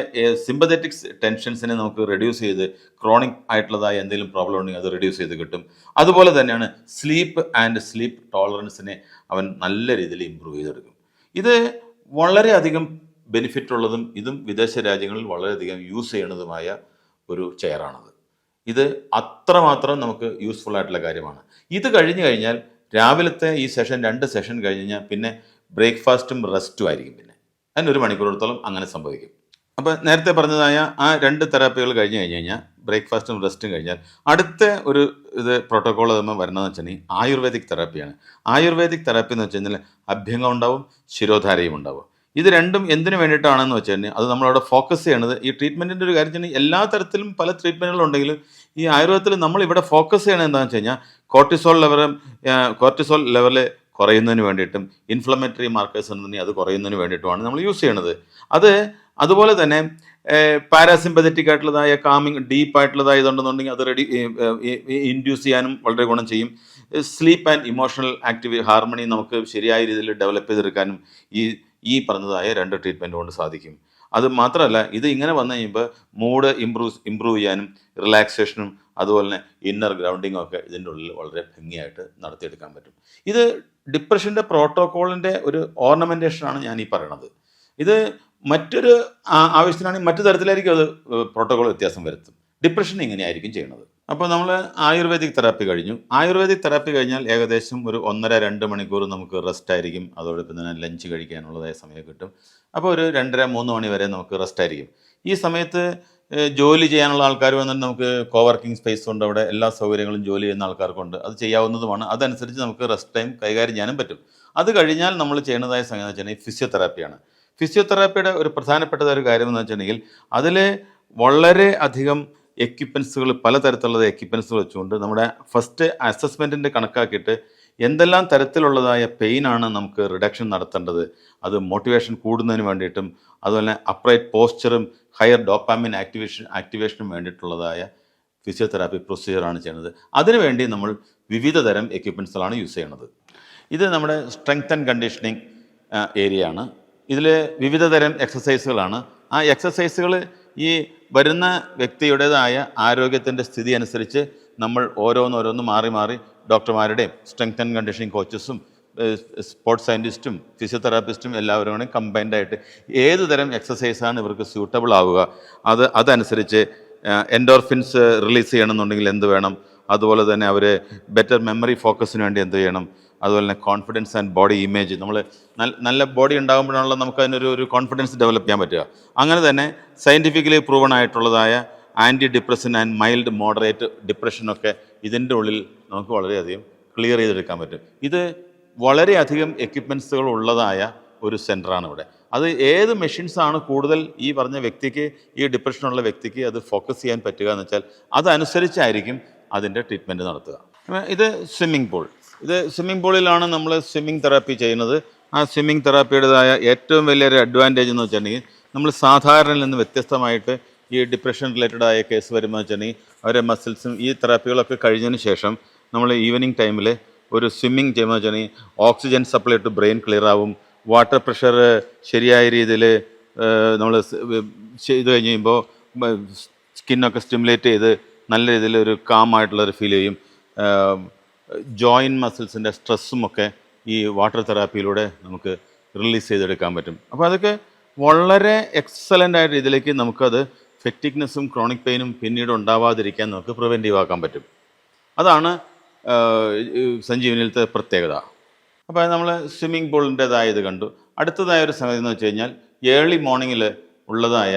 സിമ്പതെറ്റിക്സ് ടെൻഷൻസിനെ നമുക്ക് റെഡ്യൂസ് ചെയ്ത് ക്രോണിക് ആയിട്ടുള്ളതായ എന്തെങ്കിലും പ്രോബ്ലം ഉണ്ടെങ്കിൽ അത് റെഡ്യൂസ് ചെയ്ത് കിട്ടും. അതുപോലെ തന്നെയാണ് സ്ലീപ്പ് ആൻഡ് സ്ലീപ്പ് ടോളറൻസിനെ അവൻ നല്ല രീതിയിൽ ഇമ്പ്രൂവ് ചെയ്തെടുക്കും. ഇത് വളരെയധികം ബെനിഫിറ്റ് ഉള്ളതും ഇതും വിദേശ രാജ്യങ്ങളിൽ വളരെയധികം യൂസ് ചെയ്യണതുമായ ഒരു ചെയറാണത്. ഇത് അത്രമാത്രം നമുക്ക് യൂസ്ഫുൾ ആയിട്ടുള്ള കാര്യമാണ്. ഇത് കഴിഞ്ഞു കഴിഞ്ഞാൽ രാവിലത്തെ ഈ സെഷൻ രണ്ട് സെഷൻ കഴിഞ്ഞ് കഴിഞ്ഞാൽ പിന്നെ ബ്രേക്ക്ഫാസ്റ്റും റെസ്റ്റും ആയിരിക്കും പിന്നെ. അതിന് ഒരു മണിക്കൂറത്തോളം അങ്ങനെ സംഭവിക്കും. അപ്പോൾ നേരത്തെ പറഞ്ഞതായ ആ രണ്ട് തെറാപ്പികൾ കഴിഞ്ഞ് കഴിഞ്ഞ് കഴിഞ്ഞാൽ ബ്രേക്ക്ഫാസ്റ്റും റെസ്റ്റും കഴിഞ്ഞാൽ അടുത്ത ഒരു ഇത് പ്രോട്ടോകോൾ നമ്മൾ വരുന്നതെന്ന് വെച്ചിട്ടുണ്ടെങ്കിൽ ആയുർവേദിക് തെറാപ്പിയാണ്. ആയുർവേദിക് തെറാപ്പി എന്ന് വെച്ച് കഴിഞ്ഞാൽ അഭ്യംഗം ഉണ്ടാവും ശിരോധാരയും ഉണ്ടാവും. ഇത് രണ്ടും എന്തിനു വേണ്ടിയിട്ടാണെന്ന് വെച്ച് കഴിഞ്ഞാൽ അത് നമ്മളവിടെ ഫോക്കസ് ചെയ്യണത് ഈ ട്രീറ്റ്മെന്റിന്റെ ഒരു കാര്യം എല്ലാ തരത്തിലും പല ട്രീറ്റ്മെന്റുകളുണ്ടെങ്കിലും ഈ ആയുർവേദത്തിൽ നമ്മൾ ഇവിടെ ഫോക്കസ് ചെയ്യണത് എന്താണെന്ന് വെച്ച് കഴിഞ്ഞാൽ കോർട്ടിസോൾ ലെവൽ കോർട്ടിസോൾ ലെവൽ കുറയുന്നതിന് വേണ്ടിയിട്ടും ഇൻഫ്ലമേറ്ററി മാർക്കേഴ്സ് ഉണ്ടെങ്കിൽ അത് കുറയുന്നതിന് വേണ്ടിയിട്ടുമാണ് നമ്മൾ യൂസ് ചെയ്യണത്. അത് അതുപോലെ തന്നെ പാരാസിമ്പതറ്റിക് ആയിട്ടുള്ളതായ കാമിങ് ഡീപ്പ് ആയിട്ടുള്ളതായ ഇതുണ്ടെന്നുണ്ടെങ്കിൽ അത് റെഡി ഇൻഡ്യൂസ് ചെയ്യാനും വളരെ ഗുണം ചെയ്യും. Sleep and emotional activity harmony നമുക്ക് ശരിയായ രീതിയിൽ ഡെവലപ്പ് ചെയ്തെടുക്കാനും ഈ ഈ പറഞ്ഞതായ രണ്ട് ട്രീറ്റ്മെന്റ് കൊണ്ട് സാധിക്കും. അത് മാത്രമല്ല ഇത് ഇങ്ങനെ വന്നു കഴിയുമ്പോൾ മൂഡ് ഇമ്പ്രൂവ് ഇമ്പ്രൂവ് ചെയ്യാനും റിലാക്സേഷനും അതുപോലെ തന്നെ ഇന്നർ ഗ്രൗണ്ടിങ്ങും ഒക്കെ ഇതിന്റെ ഉള്ളിൽ വളരെ ഭംഗിയായിട്ട് നടത്തിയെടുക്കാൻ പറ്റും. ഇത് ഡിപ്രഷന്റെ പ്രോട്ടോക്കോളിന്റെ ഒരു ഓർണമെന്റേഷനാണ് ഞാൻ ഈ പറയണത്. ഇത് മറ്റൊരു ആവശ്യത്തിനാണെങ്കിൽ മറ്റു തരത്തിലായിരിക്കും അത് പ്രോട്ടോകോൾ വ്യത്യാസം വരുത്തും. ഡിപ്രഷൻ ഇങ്ങനെയായിരിക്കും ചെയ്യുന്നത്. അപ്പോൾ നമ്മൾ ആയുർവേദിക് തെറാപ്പി കഴിഞ്ഞു. ആയുർവേദിക് തെറാപ്പി കഴിഞ്ഞാൽ ഏകദേശം ഒരു ഒന്നര രണ്ട് മണിക്കൂർ നമുക്ക് റെസ്റ്റ് ആയിരിക്കും. അതോടൊപ്പം തന്നെ ലഞ്ച് കഴിക്കാനുള്ളതായ സമയം കിട്ടും. അപ്പോൾ ഒരു രണ്ടര മൂന്ന് മണി വരെ നമുക്ക് റെസ്റ്റ് ആയിരിക്കും. ഈ സമയത്ത് ജോലി ചെയ്യാനുള്ള ആൾക്കാർ വന്നിട്ട് നമുക്ക് കോവർക്കിംഗ് സ്പേസ് ഉണ്ട്. അവിടെ എല്ലാ സൗകര്യങ്ങളും ജോലി ചെയ്യുന്ന ആൾക്കാർക്കുണ്ട്. അത് ചെയ്യാവുന്നതുമാണ്. അതനുസരിച്ച് നമുക്ക് റെസ്റ്റ് ടൈം കൈകാര്യം ചെയ്യാനും പറ്റും. അത് കഴിഞ്ഞാൽ നമ്മൾ ചെയ്യുന്നതായ സംഗതി എന്ന് വെച്ചിട്ടുണ്ടെങ്കിൽ ഫിസിയോതെറാപ്പിയാണ് ഫിസിയോതെറാപ്പിയുടെ ഒരു പ്രധാനപ്പെട്ട ഒരു കാര്യം എന്ന് വെച്ചിട്ടുണ്ടെങ്കിൽ അതിൽ വളരെ അധികം എക്യുപ്മെൻസുകൾ പലതരത്തിലുള്ള എക്യുപ്മെൻസുകൾ വെച്ചുകൊണ്ട് നമ്മുടെ ഫസ്റ്റ് അസസ്മെന്റിന്റെ കണക്കാക്കിയിട്ട് എന്തെല്ലാം തരത്തിലുള്ളതായ പെയിനാണ് നമുക്ക് റിഡക്ഷൻ നടത്തേണ്ടത്? അത് മോട്ടിവേഷൻ കൂടുന്നതിന് വേണ്ടിയിട്ടും അതുപോലെ അപ്രൈറ്റ് പോസ്ചറും ഹയർ ഡോപ്പാമിൻ ആക്ടിവേഷൻ ആക്ടിവേഷനും വേണ്ടിയിട്ടുള്ളതായ ഫിസിയോതെറാപ്പി പ്രൊസീജിയറാണ് ചെയ്യുന്നത്. അതിനുവേണ്ടി നമ്മൾ വിവിധ തരം എക്യുപ്മെന്റ്സുകളാണ് യൂസ് ചെയ്യുന്നത്. ഇത് നമ്മുടെ സ്ട്രെങ്ത് ആൻഡ് കണ്ടീഷനിങ് ഏരിയ ആണ്. ഇതിൽ വിവിധ തരം എക്സസൈസുകളാണ് ആ എക്സസൈസുകൾ ഈ വരുന്ന വ്യക്തിയുടേതായ ആരോഗ്യത്തിന്റെ സ്ഥിതി അനുസരിച്ച് നമ്മൾ ഓരോന്നോരോന്ന് മാറി മാറി ഡോക്ടർമാരുടെയും സ്ട്രെങ്ത് ആൻഡ് കണ്ടീഷനിങ് കോച്ചസും സ്പോർട്സ് സയന്റിസ്റ്റും ഫിസിയോതെറാപ്പിസ്റ്റും എല്ലാവരും കൂടെ കമ്പൈൻഡ് ആയിട്ട് ഏത് തരം എക്സസൈസാണ് ഇവർക്ക് സ്യൂട്ടബിൾ ആവുക? അത് അതനുസരിച്ച് എൻഡോർഫിൻസ് റിലീസ് ചെയ്യണമെന്നുണ്ടെങ്കിൽ എന്ത് വേണം? അതുപോലെ തന്നെ അവർ ബെറ്റർ മെമ്മറി ഫോക്കസിന് വേണ്ടി എന്ത് ചെയ്യണം? അതുപോലെ തന്നെ കോൺഫിഡൻസ് ആൻഡ് ബോഡി ഇമേജ് നമ്മൾ നല്ല നല്ല ബോഡി ഉണ്ടാകുമ്പോഴാണല്ലോ നമുക്ക് അതിനൊരു ഒരു കോൺഫിഡൻസ് ഡെവലപ്പ് ചെയ്യാൻ പറ്റുക. അങ്ങനെ തന്നെ scientifically proven ആയിട്ടുള്ളതായ anti depression and mild moderate ഡിപ്രഷനൊക്കെ ഇതിന്റെ ഉള്ളിൽ നമുക്ക് വളരെയധികം ക്ലിയർ ചെയ്തെടുക്കാൻ പറ്റും. ഇത് വളരെയധികം എക്യുപ്മെൻസുകൾ ഉള്ളതായ ഒരു സെന്ററാണ് ഇവിടെ. അത് ഏത് മെഷീൻസാണ് കൂടുതൽ ഈ പറഞ്ഞ വ്യക്തിക്ക് ഈ ഡിപ്രഷനുള്ള വ്യക്തിക്ക് അത് ഫോക്കസ് ചെയ്യാൻ പറ്റുക എന്ന് വെച്ചാൽ അതനുസരിച്ചായിരിക്കും അതിന്റെ ട്രീറ്റ്മെന്റ് നടത്തുക. ഇത് സ്വിമ്മിംഗ് പൂൾ ഇത് സ്വിമ്മിംഗ് പൂളിലാണ് നമ്മൾ സ്വിമ്മിംഗ് തെറാപ്പി ചെയ്യുന്നത്. ആ സ്വിമ്മിംഗ് തെറാപ്പിയുടേതായ ഏറ്റവും വലിയൊരു അഡ്വാന്റേജ് എന്ന് വെച്ചിട്ടുണ്ടെങ്കിൽ നമ്മൾ സാധാരണയിൽ നിന്ന് വ്യത്യസ്തമായിട്ട് ഈ ഡിപ്രഷൻ റിലേറ്റഡ് ആയ കേസ് വരുമ്പോൾ വെച്ചാൽ അവരെ മസിൽസും ഈ തെറാപ്പികളൊക്കെ കഴിഞ്ഞതിന് ശേഷം നമ്മൾ ഈവനിങ് ടൈമിൽ ഒരു സ്വിമ്മിങ് ചെയ്യുമ്പോൾ വെച്ചാൽ oxygen supply to brain clear ആവും. വാട്ടർ പ്രഷർ ശരിയായ രീതിയിൽ നമ്മൾ ചെയ്ത് കഴിഞ്ഞ് കഴിയുമ്പോൾ സ്കിന്നൊക്കെ സ്റ്റിമുലേറ്റ് ചെയ്ത് നല്ല രീതിയിൽ ഒരു കാം ആയിട്ടുള്ളൊരു ഫീൽ ചെയ്യും. ജോയിൻ മസിൽസിന്റെ സ്ട്രെസ്സും ഒക്കെ ഈ വാട്ടർ തെറാപ്പിയിലൂടെ നമുക്ക് റിലീസ് ചെയ്തെടുക്കാൻ പറ്റും. അപ്പോൾ അതൊക്കെ വളരെ എക്സലന്റ് ആയ രീതിയിലേക്ക് നമുക്കത് ഫെറ്റിക്നെസ്സും ക്രോണിക് പെയിനും പിന്നീട് ഉണ്ടാവാതിരിക്കാൻ നമുക്ക് പ്രിവെന്റീവ് ആക്കാൻ പറ്റും. അതാണ് സഞ്ജീവനിലത്തെ പ്രത്യേകത. അപ്പോൾ നമ്മൾ സ്വിമ്മിംഗ് പൂളിന്റെതായ ഇത് കണ്ടു. അടുത്തതായ ഒരു സംഗതി എന്ന് വെച്ച് കഴിഞ്ഞാൽ ഏർലി മോർണിംഗിൽ ഉള്ളതായ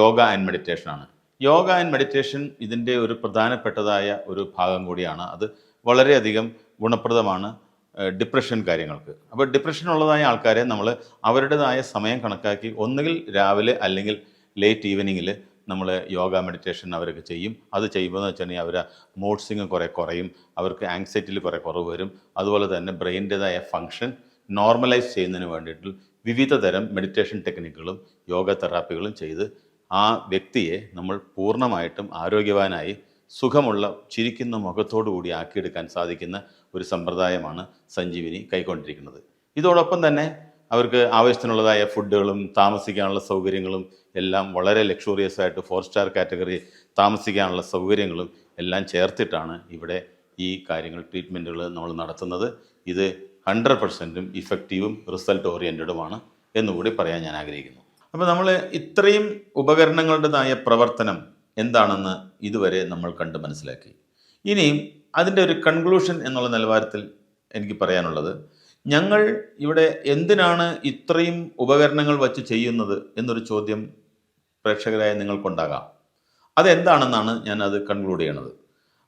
യോഗ ആൻഡ് മെഡിറ്റേഷനാണ് യോഗ ആൻഡ് മെഡിറ്റേഷൻ ഇതിന്റെ ഒരു പ്രധാനപ്പെട്ടതായ ഒരു ഭാഗം കൂടിയാണ്. അത് വളരെയധികം ഗുണപ്രദമാണ് ഡിപ്രഷൻ കാര്യങ്ങൾക്ക്. അപ്പോൾ ഡിപ്രഷൻ ഉള്ളതായ ആൾക്കാരെ നമ്മൾ അവരുടേതായ സമയം കണക്കാക്കി ഒന്നുകിൽ രാവിലെ അല്ലെങ്കിൽ ലേറ്റ് ഈവനിങ്ങിൽ നമ്മൾ യോഗ മെഡിറ്റേഷൻ അവരൊക്കെ ചെയ്യും. അത് ചെയ്യുമ്പോൾ എന്ന് വെച്ചിട്ടുണ്ടെങ്കിൽ അവർ മൂഡ് സ്വിങ് കുറേ കുറയും. അവർക്ക് ആങ്സൈറ്റിയിൽ കുറേ കുറവ് വരും. അതുപോലെ തന്നെ ബ്രെയിന്റെതായ ഫങ്ഷൻ നോർമലൈസ് ചെയ്യുന്നതിന് വേണ്ടിയിട്ട് വിവിധ തരം മെഡിറ്റേഷൻ ടെക്നിക്കുകളും യോഗ തെറാപ്പികളും ചെയ്ത് ആ വ്യക്തിയെ നമ്മൾ പൂർണമായിട്ടും ആരോഗ്യവാനായി സുഖമുള്ള ചിരിക്കുന്ന മുഖത്തോടു കൂടി ആക്കിയെടുക്കാൻ സാധിക്കുന്ന ഒരു സമ്പ്രദായമാണ് സഞ്ജീവിനി കൈക്കൊണ്ടിരിക്കുന്നത്. ഇതോടൊപ്പം തന്നെ അവർക്ക് ആവശ്യത്തിനുള്ളതായ ഫുഡുകളും താമസിക്കാനുള്ള സൗകര്യങ്ങളും എല്ലാം വളരെ ലക്ഷൂറിയസ് ആയിട്ട് ഫോർ സ്റ്റാർ കാറ്റഗറി താമസിക്കാനുള്ള സൗകര്യങ്ങളും എല്ലാം ചേർത്തിട്ടാണ് ഇവിടെ ഈ കാര്യങ്ങൾ ട്രീറ്റ്മെന്റുകൾ നമ്മൾ നടത്തുന്നത്. ഇത് ഹൺഡ്രഡ് പെർസെന്റും ഇഫക്റ്റീവും റിസൾട്ട് ഓറിയന്റഡുമാണ് എന്നുകൂടി പറയാൻ ഞാൻ ആഗ്രഹിക്കുന്നു. അപ്പോൾ നമ്മൾ ഇത്രയും ഉപകരണങ്ങളുടേതായ പ്രവർത്തനം എന്താണെന്ന് ഇതുവരെ നമ്മൾ കണ്ട് മനസ്സിലാക്കി. ഇനിയും അതിന്റെ ഒരു കൺക്ലൂഷൻ എന്നുള്ള നിലവാരത്തിൽ എനിക്ക് പറയാനുള്ളത് ഞങ്ങൾ ഇവിടെ എന്തിനാണ് ഇത്രയും ഉപകരണങ്ങൾ വച്ച് ചെയ്യുന്നത് എന്നൊരു ചോദ്യം പ്രേക്ഷകരായ നിങ്ങൾക്കുണ്ടാകാം. അതെന്താണെന്നാണ് ഞാൻ അത് കൺക്ലൂഡ് ചെയ്യണത്.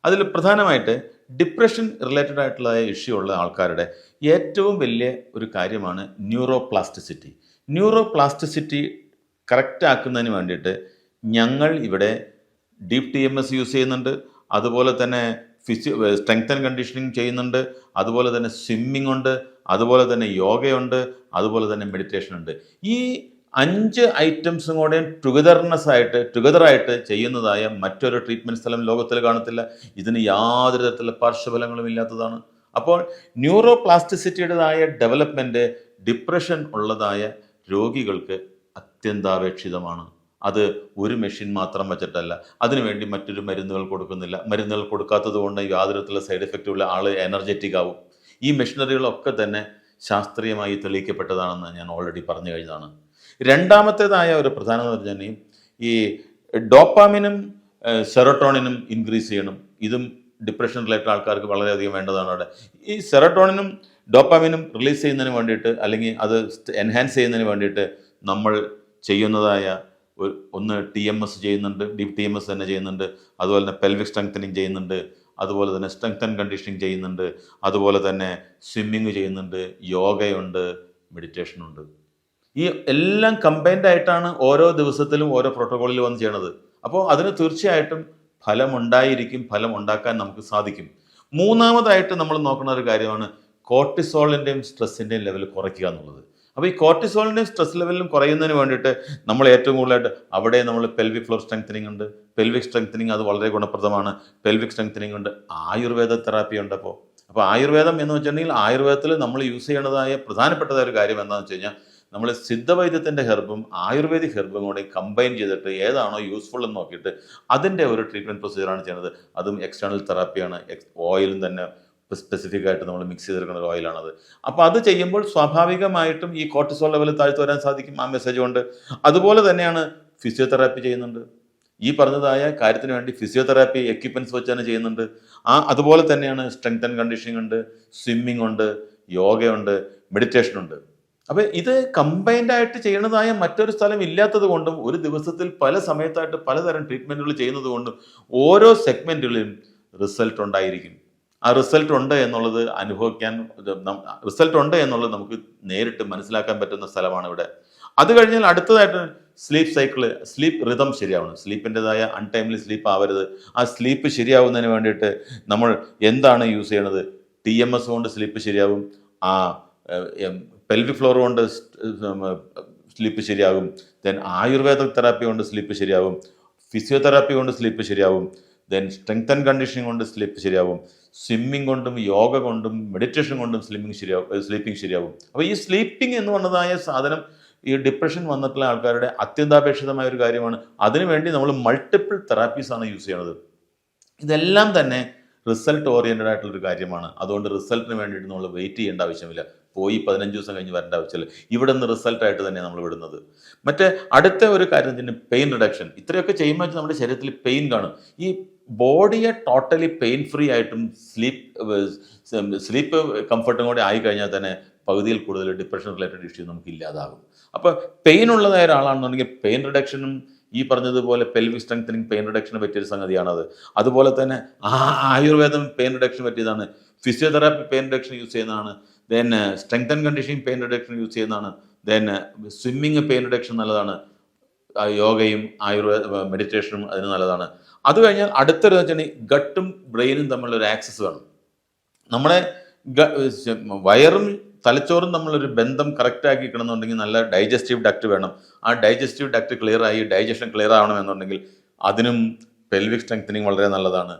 അതിൽ പ്രധാനമായിട്ട് ഡിപ്രഷൻ റിലേറ്റഡ് ആയിട്ടുള്ള ഇഷ്യൂ ഉള്ള ആൾക്കാരുടെ ഏറ്റവും വലിയ ഒരു കാര്യമാണ് neuro plasticity neuro plasticity correct ആക്കുന്നതിന് വേണ്ടിയിട്ട് ഞങ്ങൾ ഇവിടെ deep T M S use ചെയ്യുന്നുണ്ട്. അതുപോലെ തന്നെ ഫിസി സ്ട്രെങ്ത് ആൻഡ് കണ്ടീഷനിങ് ചെയ്യുന്നുണ്ട്. അതുപോലെ തന്നെ സ്വിമ്മിംഗ് ഉണ്ട്. അതുപോലെ തന്നെ യോഗയുണ്ട് അതുപോലെ തന്നെ മെഡിറ്റേഷൻ ഉണ്ട്. ഈ അഞ്ച് ഐറ്റംസും കൂടെ ടുഗദർനെസ് ആയിട്ട് ടുഗദറായിട്ട് ചെയ്യുന്നതായ മറ്റൊരു ട്രീറ്റ്മെന്റ് സ്ഥലം ലോകത്തിൽ കാണത്തില്ല. ഇതിന് യാതൊരു തരത്തിലുള്ള പാർശ്വഫലങ്ങളും ഇല്ലാത്തതാണ്. അപ്പോൾ ന്യൂറോ പ്ലാസ്റ്റിസിറ്റിയുടേതായ ഡെവലപ്മെന്റ് ഡിപ്രഷൻ ഉള്ളതായ രോഗികൾക്ക് അത്യന്താപേക്ഷിതമാണ്. അത് ഒരു മെഷീൻ മാത്രം വെച്ചിട്ടല്ല. അതിനുവേണ്ടി മറ്റൊരു മരുന്നുകൾ കൊടുക്കുന്നില്ല. മരുന്നുകൾ കൊടുക്കാത്തത് കൊണ്ട് യാതൊരു തരത്തിലുള്ള സൈഡ് എഫക്റ്റ് ഉള്ള ആൾ എനർജറ്റിക് ആവും. ഈ മെഷീനറികളൊക്കെ തന്നെ ശാസ്ത്രീയമായി തെളിയിക്കപ്പെട്ടതാണെന്ന് ഞാൻ ഓൾറെഡി പറഞ്ഞു കഴിഞ്ഞതാണ്. രണ്ടാമത്തേതായ ഒരു പ്രധാനമെന്ന് പറഞ്ഞു ഈ ഡോപ്പാമിനും സെറട്ടോണിനും ഇൻക്രീസ് ചെയ്യണം. ഇതും ഡിപ്രഷൻ റിലേറ്റഡ് ആൾക്കാർക്ക് വളരെയധികം വേണ്ടതാണ് അവിടെ. ഈ സെറട്ടോണിനും ഡോപ്പാമിനും റിലീസ് ചെയ്യുന്നതിന് വേണ്ടിയിട്ട് അല്ലെങ്കിൽ അത് എൻഹാൻസ് ചെയ്യുന്നതിന് വേണ്ടിയിട്ട് നമ്മൾ ചെയ്യുന്നതായ ഒന്ന് ടി എം എസ് ചെയ്യുന്നുണ്ട് ഡീപ് ടി എം എസ് തന്നെ ചെയ്യുന്നുണ്ട് അതുപോലെ തന്നെ പെൽവിക് സ്ട്രെങ്തനിങ് ചെയ്യുന്നുണ്ട് അതുപോലെ തന്നെ സ്ട്രെങ്ത് ആൻഡ് കണ്ടീഷനിങ് ചെയ്യുന്നുണ്ട്. അതുപോലെ തന്നെ സ്വിമ്മിങ് ചെയ്യുന്നുണ്ട്. യോഗയുണ്ട്. മെഡിറ്റേഷൻ ഉണ്ട്. ഈ എല്ലാം കമ്പൈൻഡ് ആയിട്ടാണ് ഓരോ ദിവസത്തിലും ഓരോ പ്രോട്ടോകോളിൽ വന്ന് ചെയ്യണത്. അപ്പോൾ അതിന് തീർച്ചയായിട്ടും ഫലമുണ്ടായിരിക്കും ഫലം ഉണ്ടാക്കാൻ നമുക്ക് സാധിക്കും. മൂന്നാമതായിട്ട് നമ്മൾ നോക്കുന്ന ഒരു കാര്യമാണ് കോർട്ടിസോളിന്റെയും സ്ട്രെസ്സിന്റെയും ലെവൽ കുറയ്ക്കുക എന്നുള്ളത്. അപ്പോൾ ഈ കോർട്ടിസോളിന്റെ സ്ട്രെസ് ലെവലിലും കുറയുന്നതിന് വേണ്ടിയിട്ട് നമ്മൾ ഏറ്റവും കൂടുതലായിട്ട് അവിടെ നമ്മൾ പെൽവിക് ഫ്ലോർ സ്ട്രെങ്തനിങ് ഉണ്ട്. പെൽവിക് സ്ട്രെങ്തനിങ് അത് വളരെ ഗുണപ്രദമാണ്. പെൽവിക് സ്ട്രെങ്തനിങ് ഉണ്ട്. ആയുർവേദ തെറാപ്പി ഉണ്ട് അപ്പോൾ അപ്പോൾ ആയുർവേദം എന്ന് വെച്ചിട്ടുണ്ടെങ്കിൽ ആയുർവേദത്തിൽ നമ്മൾ യൂസ് ചെയ്യേണ്ടതായ പ്രധാനപ്പെട്ടതായ ഒരു കാര്യം എന്താണെന്ന് വെച്ച് കഴിഞ്ഞാൽ നമ്മൾ സിദ്ധവൈദ്യത്തിന്റെ ഹെർബും ആയുർവേദിക് ഹെർബും കൂടി കമ്പൈൻ ചെയ്തിട്ട് ഏതാണോ യൂസ്ഫുൾ എന്ന് നോക്കിയിട്ട് അതിന്റെ ഒരു ട്രീറ്റ്മെന്റ് പ്രൊസീജിയറാണ് ചെയ്യുന്നത്. അതും എക്സ്റ്റേണൽ തെറാപ്പിയാണ് ഓയിലും തന്നെ സ്പെസിഫിക് ആയിട്ട് നമ്മൾ മിക്സ് ചെയ്തെടുക്കുന്ന ഒരു ഓയിലാണത് അപ്പോൾ അത് ചെയ്യുമ്പോൾ സ്വാഭാവികമായിട്ടും ഈ കോർട്ടിസോൾ ലെവൽ താഴ്ത്തു വരാൻ സാധിക്കും ആ മെസ്സേജ് കൊണ്ട്. അതുപോലെ തന്നെയാണ് ഫിസിയോതെറാപ്പി ചെയ്യുന്നുണ്ട്. ഈ പറഞ്ഞതായ കാര്യത്തിന് വേണ്ടി ഫിസിയോതെറാപ്പി എക്യുപ്മെന്റ്സ് വെച്ച് തന്നെ ചെയ്യുന്നുണ്ട്. ആ അതുപോലെ തന്നെയാണ് സ്ട്രെങ്ത് ആൻഡ് കണ്ടീഷനിങ് ഉണ്ട് സ്വിമ്മിംഗ് ഉണ്ട് യോഗയുണ്ട് മെഡിറ്റേഷൻ ഉണ്ട്. അപ്പോൾ ഇത് കമ്പൈൻഡ് ആയിട്ട് ചെയ്യുന്നതായ മറ്റൊരു സ്ഥലം ഇല്ലാത്തത് കൊണ്ടും ഒരു ദിവസത്തിൽ പല സമയത്തായിട്ട് പലതരം ട്രീറ്റ്മെന്റുകൾ ചെയ്യുന്നത് കൊണ്ടും ഓരോ സെഗ്മെന്റുകളിലും റിസൾട്ട് ഉണ്ടായിരിക്കും. ആ റിസൾട്ട് ഉണ്ട് എന്നുള്ളത് അനുഭവിക്കാൻ റിസൾട്ട് ഉണ്ട് എന്നുള്ളത് നമുക്ക് നേരിട്ട് മനസ്സിലാക്കാൻ പറ്റുന്ന സ്ഥലമാണ് ഇവിടെ. അത് കഴിഞ്ഞാൽ അടുത്തതായിട്ട് സ്ലീപ്പ് സൈക്കിൾ സ്ലീപ്പ് റിതം ശരിയാവണം. സ്ലീപ്പിന്റെതായ അൺടൈംലി സ്ലീപ്പ് ആവരുത്. ആ സ്ലീപ്പ് ശരിയാവുന്നതിന് വേണ്ടിയിട്ട് നമ്മൾ എന്താണ് യൂസ് ചെയ്യണത്? ടി എം എസ് കൊണ്ട് സ്ലീപ്പ് ശരിയാവും. ആ പെൽവിക് ഫ്ലോർ കൊണ്ട് സ്ലീപ്പ് ശരിയാകും. ദെൻ ആയുർവേദ തെറാപ്പി കൊണ്ട് സ്ലീപ്പ് ശരിയാവും ഫിസിയോതെറാപ്പി കൊണ്ട് സ്ലീപ്പ് ശരിയാവും ദെൻ സ്ട്രെങ്ത് ആൻഡ് കണ്ടീഷനിങ് കൊണ്ട് സ്ലീപ്പ് ശരിയാവും സ്വിമ്മിങ് കൊണ്ടും യോഗ കൊണ്ടും മെഡിറ്റേഷൻ കൊണ്ടും സ്ലിമ്മിങ് ശരിയാവും സ്ലീപ്പിംഗ് ശരിയാവും. അപ്പോൾ ഈ സ്ലീപ്പിംഗ് എന്ന് പറഞ്ഞതായ സാധനം ഈ ഡിപ്രഷൻ വന്നിട്ടുള്ള ആൾക്കാരുടെ അത്യന്താപേക്ഷിതമായ ഒരു കാര്യമാണ്. അതിനുവേണ്ടി നമ്മൾ മൾട്ടിപ്പിൾ തെറാപ്പീസ് ആണ് യൂസ് ചെയ്യണത്. ഇതെല്ലാം തന്നെ റിസൾട്ട് ഓറിയന്റഡ് ആയിട്ടുള്ളൊരു കാര്യമാണ്. അതുകൊണ്ട് റിസൾട്ടിന് വേണ്ടിയിട്ട് നമ്മൾ വെയിറ്റ് ചെയ്യേണ്ട ആവശ്യമില്ല. പോയി പതിനഞ്ച് ദിവസം കഴിഞ്ഞ് വരേണ്ട ആവശ്യമില്ല. ഇവിടെ നിന്ന് റിസൾട്ടായിട്ട് തന്നെ നമ്മൾ വിടുന്നത്. മറ്റേ അടുത്ത ഒരു കാര്യം തന്നെ പെയിൻ റിഡക്ഷൻ ഇത്രയൊക്കെ ചെയ്യുമ്പോൾ നമ്മുടെ ശരീരത്തിൽ പെയിൻ കാണും. ഈ ബോഡിയെ ടോട്ടലി പെയിൻ ഫ്രീ ആയിട്ടും സ്ലീപ്പ് സ്ലീപ്പ് കംഫർട്ടും കൂടി ആയി കഴിഞ്ഞാൽ തന്നെ പകുതിയിൽ കൂടുതൽ ഡിപ്രഷൻ റിലേറ്റഡ് ഇഷ്യൂ നമുക്ക് ഇല്ലാതാകും. അപ്പോൾ പെയിൻ ഉള്ളതായ ഒരാളാണെന്നുണ്ടെങ്കിൽ പെയിൻ റിഡക്ഷനും ഈ പറഞ്ഞതുപോലെ പെൽവിക് സ്ട്രെങ്തനിങ് പെയിൻ റിഡക്ഷന് പറ്റിയൊരു സംഗതിയാണത്. അതുപോലെ തന്നെ ആയുർവേദം പെയിൻ റിഡക്ഷൻ പറ്റിയതാണ്. ഫിസിയോതെറാപ്പി പെയിൻ റിഡക്ഷൻ യൂസ് ചെയ്യുന്നതാണ്. Then strengthen conditioning pain reduction use ചെയ്യുന്നതാണ്. ദെൻ സ്വിമ്മിങ് പെയിൻ റിഡക്ഷൻ നല്ലതാണ്. യോഗയും ആയുർവേദ മെഡിറ്റേഷനും അതിന് നല്ലതാണ്. അത് കഴിഞ്ഞാൽ അടുത്തൊരു വെച്ചിട്ടുണ്ടെങ്കിൽ ഗട്ടും ബ്രെയിനും തമ്മിലുള്ള ഒരു ആക്സസ് വേണം. ശ- വയറും തലച്ചോറും തമ്മിലൊരു ബന്ധം കറക്റ്റ് ആക്കി കിടന്നുണ്ടെങ്കിൽ നല്ല ഡൈജസ്റ്റീവ് ഡക്റ്റ് വേണം. ആ ഡൈജസ്റ്റീവ് ഡക്റ്റ് ക്ലിയർ ആയി ഡൈജഷൻ ക്ലിയർ ആവണമെന്നുണ്ടെങ്കിൽ അതിനും പെൽവിക് സ്ട്രെങ്തനിങ് വളരെ നല്ലതാണ്.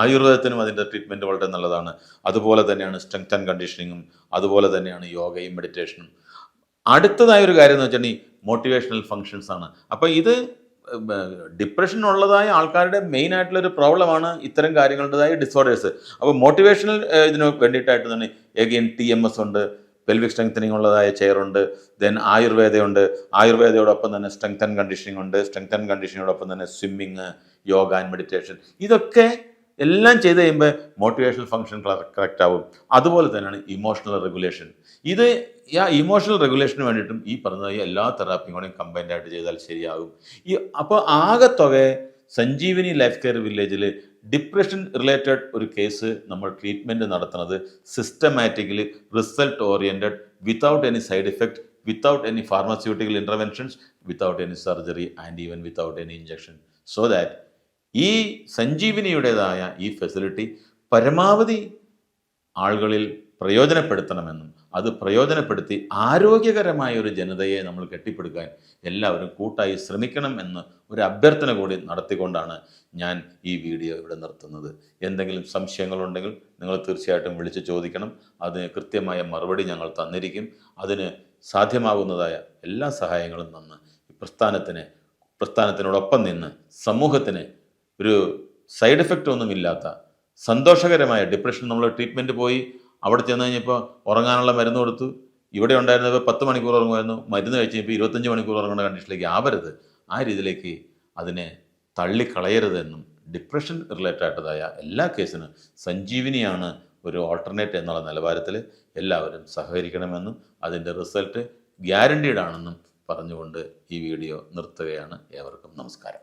ആയുർവേദത്തിനും അതിന്റെ ട്രീറ്റ്മെന്റ് വളരെ നല്ലതാണ്. അതുപോലെ തന്നെയാണ് സ്ട്രെങ്ത് ആൻഡ് കണ്ടീഷനിങ്ങും അതുപോലെ തന്നെയാണ് യോഗയും മെഡിറ്റേഷനും അടുത്തതായ ഒരു കാര്യം എന്ന് വെച്ചിട്ടുണ്ടെങ്കിൽ മോട്ടിവേഷണൽ ഫങ്ഷൻസ് ആണ്. അപ്പോൾ ഇത് ഡിപ്രഷൻ ഉള്ളതായ ആൾക്കാരുടെ മെയിൻ ആയിട്ടുള്ള ഒരു പ്രോബ്ലമാണ് ഇത്തരം കാര്യങ്ങളുടേതായ ഡിസോർഡേഴ്സ് അപ്പോൾ മോട്ടിവേഷണൽ ഇതിന് വേണ്ടിയിട്ടായിട്ട് തന്നെ എഗെയിൻ ടി എം എസ് ഉണ്ട് പെൽവിക് സ്ട്രെങ്തനിങ് ഉള്ളതായ ചെയർ ഉണ്ട് ദെൻ ആയുർവേദയുണ്ട്. ആയുർവേദയോടൊപ്പം തന്നെ സ്ട്രെങ്ത് ആൻഡ് കണ്ടീഷനിങ് ഉണ്ട്. സ്ട്രെങ്ത് ആൻഡ് കണ്ടീഷനിങ്ങോടൊപ്പം തന്നെ സ്വിമ്മിങ് യോഗ ആൻഡ് മെഡിറ്റേഷൻ ഇതൊക്കെ എല്ലാം ചെയ്ത് കഴിയുമ്പോൾ മോട്ടിവേഷണൽ ഫങ്ഷൻ കറക്റ്റ് ആവും. അതുപോലെ തന്നെയാണ് ഇമോഷണൽ റെഗുലേഷൻ ഇത് ആ ഇമോഷണൽ റെഗുലേഷന് വേണ്ടിയിട്ടും ഈ പറഞ്ഞ എല്ലാ തെറാപ്പിയും കമ്പൈൻഡ് ആയിട്ട് ചെയ്താൽ ശരിയാകും. ഈ അപ്പോൾ ആകെത്തുക സഞ്ജീവിനി ലൈഫ് കെയർ വില്ലേജിൽ ഡിപ്രഷൻ റിലേറ്റഡ് ഒരു കേസ് നമ്മൾ ട്രീറ്റ്മെന്റ് നടത്തുന്നത് systematically result oriented without any side effect without any pharmaceutical interventions without any surgery and even without any injection so that ഈ സഞ്ജീവിനിയുടേതായ ഈ ഫെസിലിറ്റി പരമാവധി ആളുകളിൽ പ്രയോജനപ്പെടുത്തണമെന്നും അത് പ്രയോജനപ്പെടുത്തി ആരോഗ്യകരമായ ഒരു ജനതയെ നമ്മൾ കെട്ടിപ്പടുക്കാൻ എല്ലാവരും കൂട്ടായി ശ്രമിക്കണം എന്ന് ഒരു അഭ്യർത്ഥന കൂടി നടത്തിക്കൊണ്ടാണ് ഞാൻ ഈ വീഡിയോ ഇവിടെ നിർത്തുന്നത്. എന്തെങ്കിലും സംശയങ്ങളുണ്ടെങ്കിൽ നിങ്ങൾ തീർച്ചയായിട്ടും വിളിച്ച് ചോദിക്കണം. അതിന് കൃത്യമായ മറുപടി ഞങ്ങൾ തന്നിരിക്കും. അതിന് സാധ്യമാകുന്നതായ എല്ലാ സഹായങ്ങളും തന്ന് ഈ പ്രസ്ഥാനത്തിന് പ്രസ്ഥാനത്തിനോടൊപ്പം നിന്ന് സമൂഹത്തിന് ഒരു സൈഡ് എഫക്റ്റ് ഒന്നുമില്ലാത്ത സന്തോഷകരമായ ഡിപ്രഷൻ നമ്മൾ ട്രീറ്റ്മെന്റ് പോയി. അവിടെ ചെന്ന് കഴിഞ്ഞപ്പോൾ ഉറങ്ങാനുള്ള മരുന്ന് കൊടുത്തു. ഇവിടെ ഉണ്ടായിരുന്നപ്പോൾ പത്ത് മണിക്കൂർ ഉറങ്ങുമായിരുന്നു. മരുന്ന് കഴിച്ച് കഴിഞ്ഞപ്പോൾ ഇരുപത്തഞ്ച് മണിക്കൂർ ഉറങ്ങുന്ന കണ്ടീഷനിലേക്ക് ആവരുത്. ആ രീതിയിലേക്ക് അതിനെ തള്ളിക്കളയരുതെന്നും ഡിപ്രഷൻ റിലേറ്റഡ് ആയിട്ടതായ എല്ലാ കേസിനും സഞ്ജീവിനിയാണ് ഒരു ഓൾട്ടർനേറ്റ് എന്നുള്ള നിലവാരത്തിൽ എല്ലാവരും സഹകരിക്കണമെന്നും അതിന്റെ റിസൾട്ട് ഗ്യാരണ്ടീഡ് ആണെന്നും പറഞ്ഞുകൊണ്ട് ഈ വീഡിയോ നിർത്തുകയാണ്. ഏവർക്കും നമസ്കാരം.